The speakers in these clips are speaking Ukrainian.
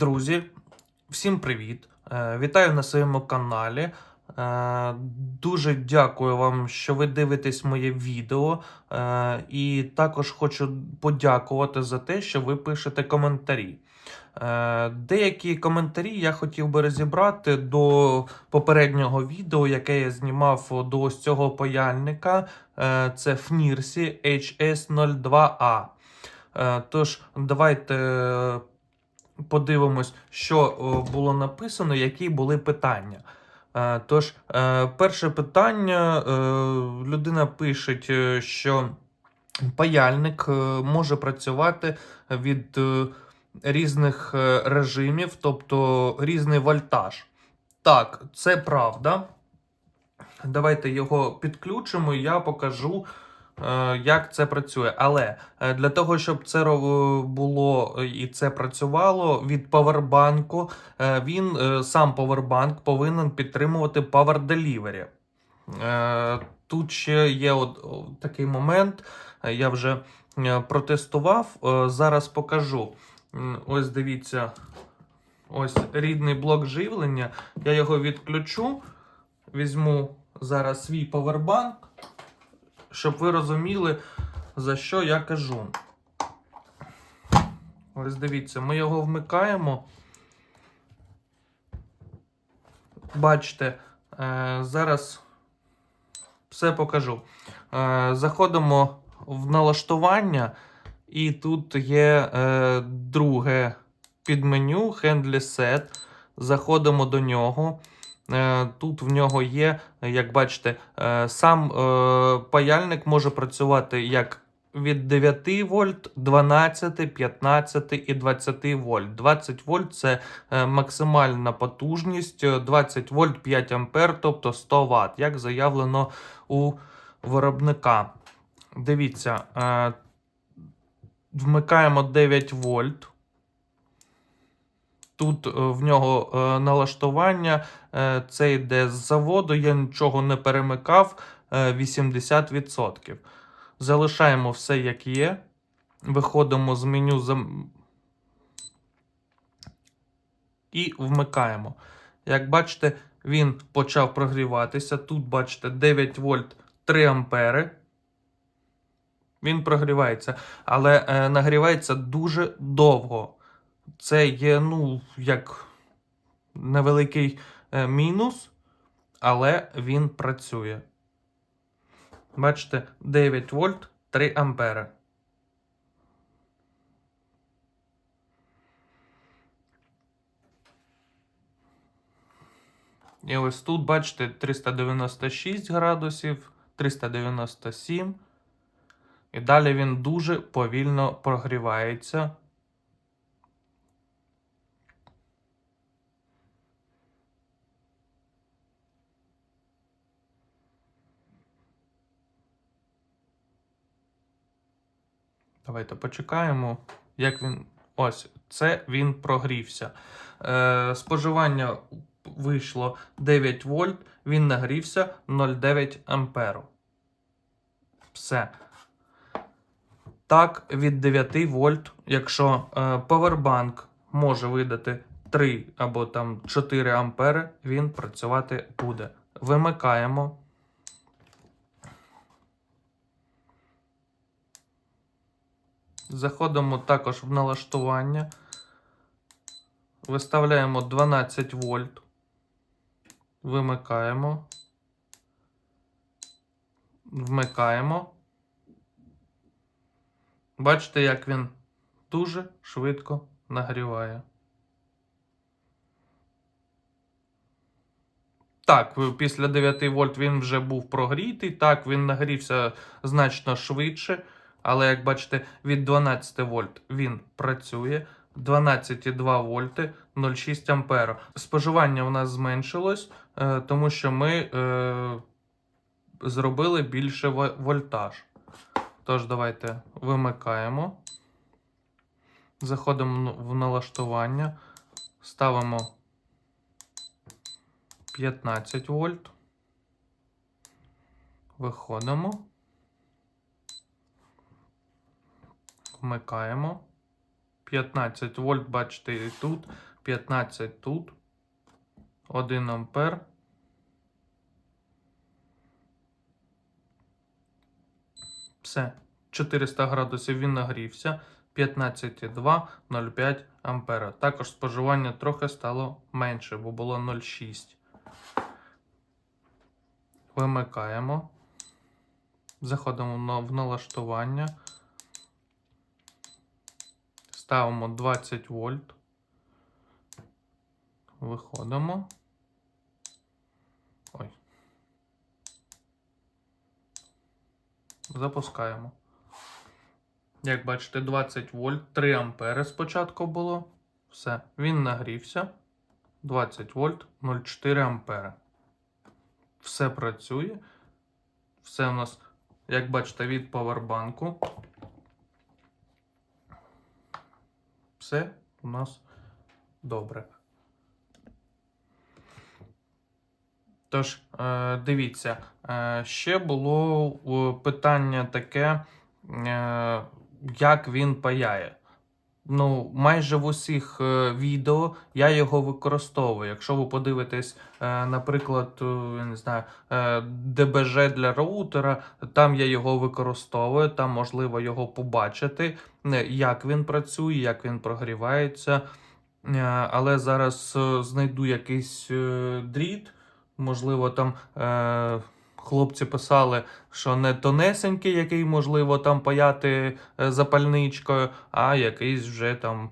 Друзі, всім привіт! Е, Вітаю на своєму каналі. Е, Дуже дякую вам, що ви дивитесь моє відео. Е, І також хочу подякувати за те, що ви пишете коментарі. Деякі коментарі я хотів би розібрати до попереднього відео, яке я знімав до ось цього паяльника. Це FNIRSI HS02A. Е, Тож, давайте подивимось, що було написано, які були питання. Е, Тож, е, перше питання: е, людина пише, е, що паяльник е, може працювати від е, різних е, режимів, тобто різний вольтаж. Так, це правда. Давайте його підключимо, і я покажу, е, як це працює. Але е, для того, щоб це було е, і це працювало від павербанку, е, він е, сам павербанк повинен підтримувати Power Delivery. Е, Тут ще є от, такий момент. е, Я вже е, протестував. е, Зараз покажу. Ось дивіться. Ось рідний блок живлення. Я його відключу. Візьму зараз свій павербанк, щоб ви розуміли, за що я кажу. Ось дивіться, ми його вмикаємо. Бачите, е, зараз все покажу. Е, заходимо в налаштування, і тут є е, друге підменю Handly Set. Заходимо до нього. Е, Тут в нього є, як бачите, е, сам е, паяльник може працювати як від 9 вольт, 12, 15 і 20 вольт. 20 вольт це максимальна потужність, е, 20 вольт 5 ампер, тобто 100 Вт, як заявлено у виробника. Дивіться, вмикаємо 9 вольт. Тут е, в нього е, налаштування, е, це йде з заводу, я нічого не перемикав, е, 80%. Залишаємо все як є. Виходимо з меню і вмикаємо. Як бачите, він почав прогріватися. Тут, бачите, 9 вольт 3 ампери. Він прогрівається, але нагрівається дуже довго. Це є, ну, як невеликий е, мінус, але він працює. Бачите, 9 вольт 3 ампери. І ось тут, бачите, 396 градусів, 397. І далі він дуже повільно прогрівається. Давайте почекаємо, як він. Ось, це він прогрівся. Е, споживання вийшло 9 вольт, він нагрівся 0,9 амперу. Все. Так, від 9 вольт, якщо е, Powerbank може видати 3 або там 4 ампери, він працювати буде. Вимикаємо. Заходимо також в налаштування. Виставляємо 12 вольт. Вимикаємо. Вмикаємо. Бачите, як він дуже швидко нагріває. Так, після 9 вольт він вже був прогрітий. Так, він нагрівся значно швидше. Але як бачите, від 12 вольт він працює. 12,2 вольти 0,6 ампера. Споживання у нас зменшилось, е, тому що ми е, зробили більше вольтаж. Тож, давайте вимикаємо. Заходимо в налаштування, ставимо 15 вольт. Виходимо. Вмикаємо. 15 вольт, бачите, і тут 15 тут. 1 ампер. Все. 400 градусів він нагрівся. 15,2 0,5 ампера. Також споживання трохи стало менше, бо було 0,6. Вимикаємо. Заходимо в налаштування. Ставимо 20 вольт. Виходимо. Ой. Запускаємо. Як бачите, 20 вольт, 3 ампери спочатку було. Все, він нагрівся. 20 вольт, 0,4 ампери. Все працює. Все у нас, як бачите, від павербанку. Все у нас добре. Тож, е, дивіться, е, ще було е, питання таке, як він паяє. Ну, майже в усіх е, відео я його використовую. Якщо ви подивитесь, е, наприклад, е, я не знаю, ДБЖ для роутера, там я його використовую, там можливо його побачити, як він працює, як він прогрівається. Але зараз знайду якийсь дріт. Можливо, там хлопці писали, що не тонесенький, який можливо там паяти е, запальничкою, а якийсь вже там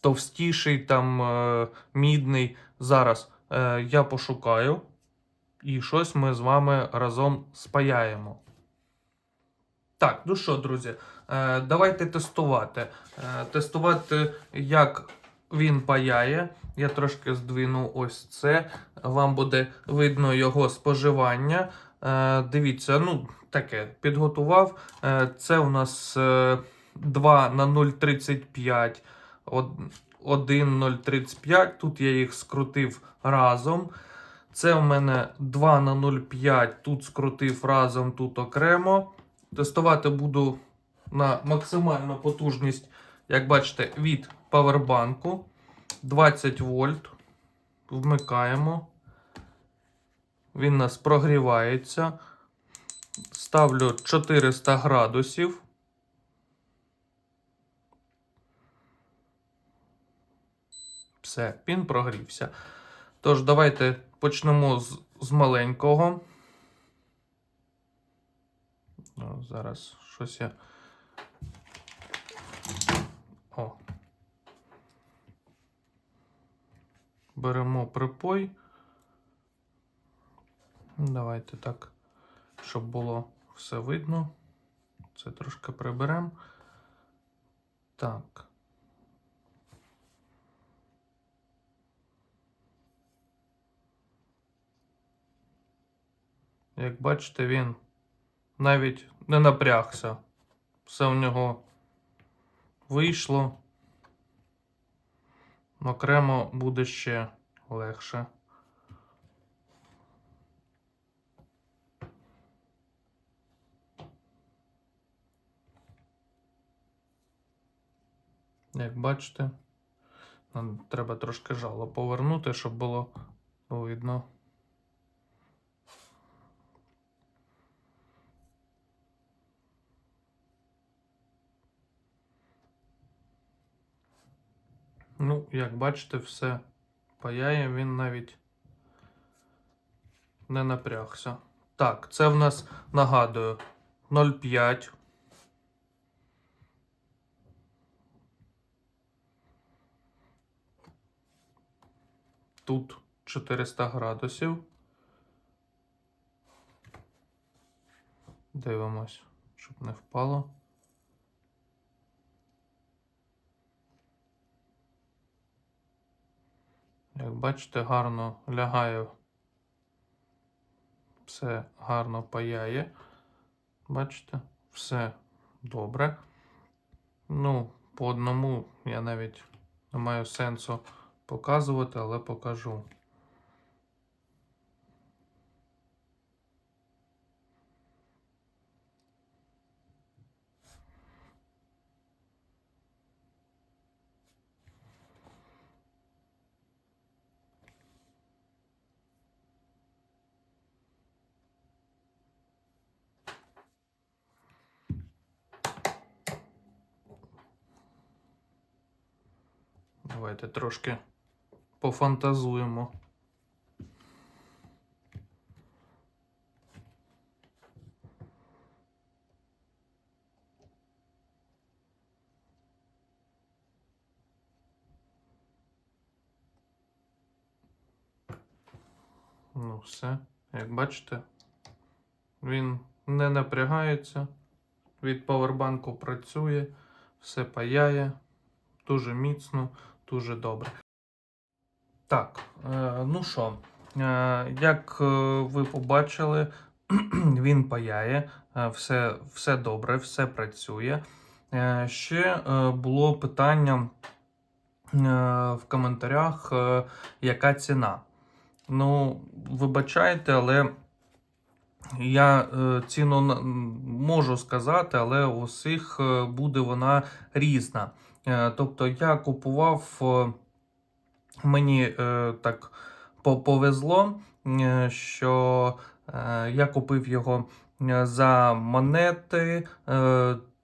товстіший, там е, мідний. Зараз е, я пошукаю і щось ми з вами разом спаяємо. Так, ну що, друзі, давайте тестувати. Тестувати, як він паяє. Я трошки здвину ось це. Вам буде видно його споживання. Е, дивіться, ну, таке, підготував. Е, це у нас е, 2 на 0,35, од- 1 0,35. Тут я їх скрутив разом. Це у мене 2 на 0,5, тут скрутив разом, тут окремо. Тестувати буду на максимальну потужність, як бачите, від павербанку. 20 вольт. Вмикаємо. Він у нас прогрівається. Ставлю 400 градусів. Все, він прогрівся. Тож, давайте почнемо з, з маленького. Ну, зараз щось я. О. Беремо припой. Давайте так, щоб було все видно. Це трошки приберемо. Так. Як бачите, він навіть не напрягся. Все в нього вийшло. Окремо буде ще легше. Як бачите, нам треба трошки жало повернути, щоб було видно. Ну, як бачите, все паяє, він навіть не напрягся. Так, це в нас нагадую 0,5. Тут 400 градусів. Дивимось, щоб не впало. Як бачите, гарно лягає. Все гарно паяє. Бачите, все добре. Ну, по одному я навіть не маю сенсу показувати, але покажу. Давайте трошки пофантазуємо. Ну, все. Як бачите, він не напрягається, від павербанку працює, все паяє, дуже міцно, дуже добре. Так, е, ну що, е, як е, ви побачили, він паяє, все, все добре, все працює. Ще було питання в коментарях, яка ціна. Ну, вибачайте, але я ціну можу сказати, але у всіх буде вона різна. Е, тобто я купував, е, мені е, так повезло, що я купив його за монети.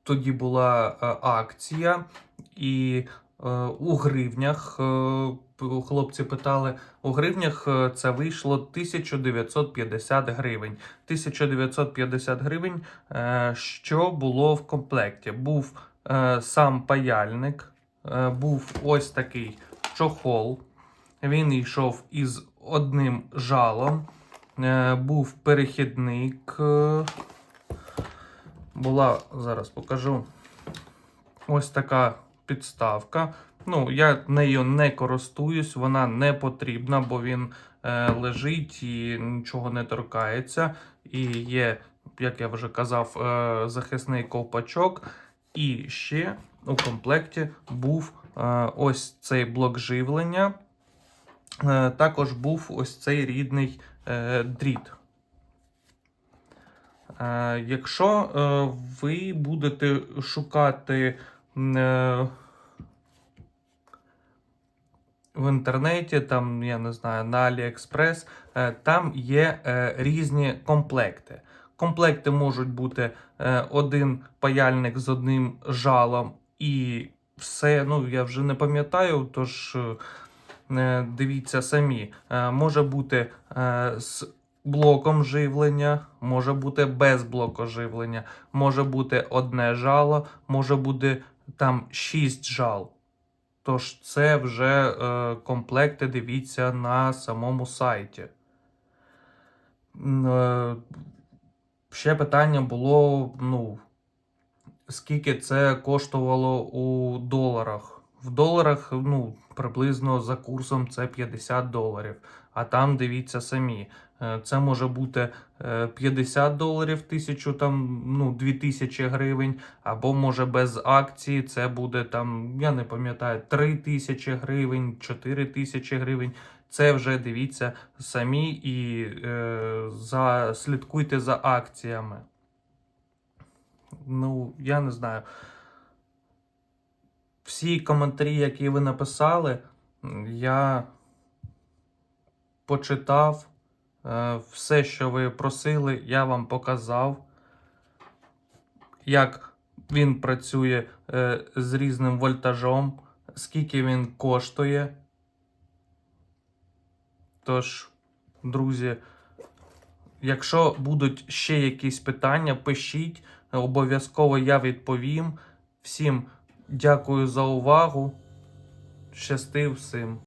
Тоді була акція, і у гривнях хлопці питали. У гривнях це вийшло 1950 гривень. 1950 гривень, що було в комплекті. Був сам паяльник, е, був ось такий чохол. Він йшов із одним жалом. Е, Був перехідник. е, Була, зараз покажу. Ось така підставка. Ну, я нею не користуюсь, вона не потрібна, бо він е, лежить і нічого не торкається. І є, як я вже казав, е, захисний ковпачок. І ще у комплекті був е, ось цей блок живлення. Е, також був ось цей рідний е, дріт. Якщо ви будете шукати в інтернеті, там, я не знаю, на AliExpress, там є різні комплекти. Комплекти можуть бути е, один паяльник з одним жалом і все. Ну, я вже не пам'ятаю, тож е, е, дивіться самі. Може бути з блоком живлення, може бути без блоку живлення, може бути одне жало, може бути там 6 жал. Тож це вже е, комплекти дивіться на самому сайті. Ще питання було: ну, скільки це коштувало у доларах. В доларах ну, приблизно за курсом це 50 доларів. А там дивіться самі. Е, Це може бути е, 50 доларів, тисячу там, ну, 2000 гривень, або може без акції це буде там, я не пам'ятаю, 3 тисячі гривень, 4 тисячі гривень. Це вже дивіться самі і е, за, слідкуйте за акціями. Ну, я не знаю. Всі коментарі, які ви написали, я почитав. Е, Все, що ви просили, я вам показав. Як він працює е, з різним вольтажом, скільки він коштує. Тож, друзі, якщо будуть ще якісь питання, пишіть. Обов'язково я відповім. Всім дякую за увагу. Щасти всім!